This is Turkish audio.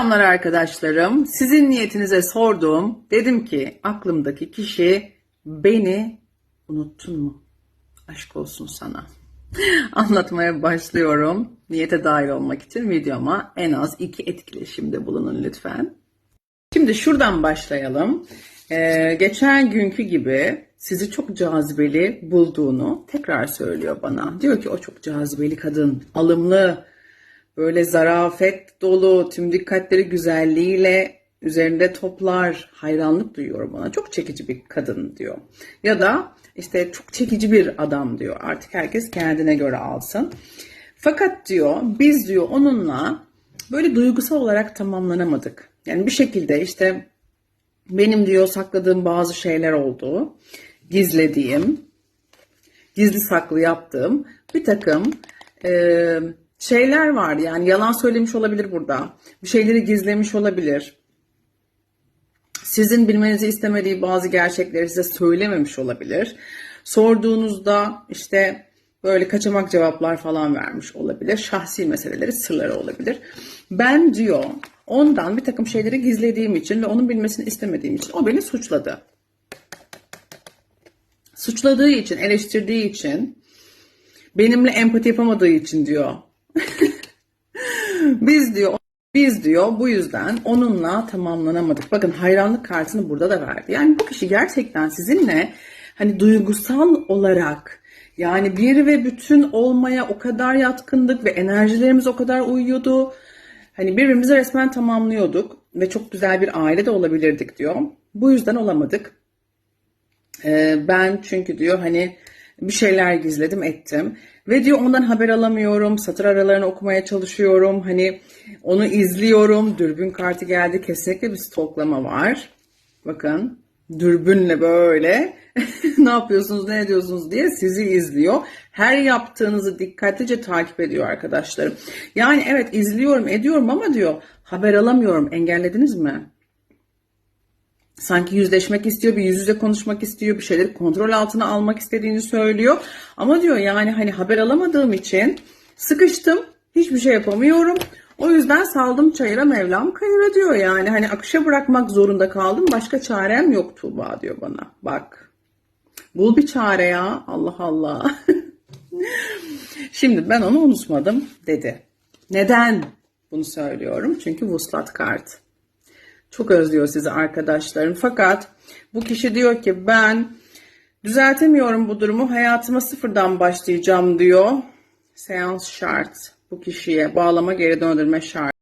Selamlar arkadaşlarım. Sizin niyetinize sordum. Dedim ki aklımdaki kişi beni unuttun mu? Aşk olsun sana. Anlatmaya başlıyorum. Niyete dahil olmak için videoma en az iki etkileşimde bulunun lütfen. Şimdi şuradan başlayalım. Ee, geçen günkü gibi sizi çok cazibeli bulduğunu tekrar söylüyor bana. Diyor ki o çok cazibeli kadın, alımlı, böyle zarafet dolu, tüm dikkatleri güzelliğiyle üzerinde toplar, hayranlık duyuyor bana. Çok çekici bir kadın diyor. Ya da işte çok çekici bir adam diyor. Artık herkes kendine göre alsın. Fakat diyor biz diyor onunla böyle duygusal olarak tamamlanamadık. Yani bir şekilde işte benim diyor sakladığım bazı şeyler oldu. Gizlediğim, gizli saklı yaptığım bir takım e, şeyler var. Yani yalan söylemiş olabilir burada. Bir şeyleri gizlemiş olabilir. Sizin bilmenizi istemediği bazı gerçekleri size söylememiş olabilir. Sorduğunuzda işte böyle kaçamak cevaplar falan vermiş olabilir. Şahsi meseleleri, sırları olabilir. Ben diyor ondan bir takım şeyleri gizlediğim için ve onun bilmesini istemediğim için o beni suçladı. Suçladığı için, eleştirdiği için, benimle empati yapamadığı için diyor. Biz diyor biz diyor bu yüzden onunla tamamlanamadık. Bakın hayranlık kartını burada da verdi. Yani bu kişi gerçekten sizinle hani duygusal olarak yani bir ve bütün olmaya o kadar yatkındık ve enerjilerimiz o kadar uyuyordu. Hani birbirimizi resmen tamamlıyorduk ve çok güzel bir aile de olabilirdik diyor. Bu yüzden olamadık. Ee, ben çünkü diyor hani bir şeyler gizledim ettim. Ve diyor ondan haber alamıyorum satır aralarını okumaya çalışıyorum. Hani onu izliyorum. Dürbün kartı geldi. Kesinlikle bir stoklama var. Bakın dürbünle böyle. Ne yapıyorsunuz ne ediyorsunuz diye sizi izliyor. Her yaptığınızı dikkatlice takip ediyor arkadaşlarım. Yani evet izliyorum ediyorum ama diyor haber alamıyorum. Engellediniz mi? Sanki yüzleşmek istiyor, bir yüz yüze konuşmak istiyor, bir şeyleri kontrol altına almak istediğini söylüyor. Ama diyor yani hani haber alamadığım için sıkıştım, hiçbir şey yapamıyorum. O yüzden saldım çayıra Mevlam kayıra diyor yani. Hani akışa bırakmak zorunda kaldım. Başka çarem yok Tuğba diyor bana. Bak. Bul bir çare ya. Allah Allah. Şimdi ben onu unutmadım dedi. Neden bunu söylüyorum? Çünkü vuslat kart. Çok özlüyor sizi arkadaşlarım. Fakat bu kişi diyor ki ben düzeltemiyorum bu durumu. Hayatıma sıfırdan başlayacağım diyor. Seans şart. Bu kişiye bağlama geri döndürme şart.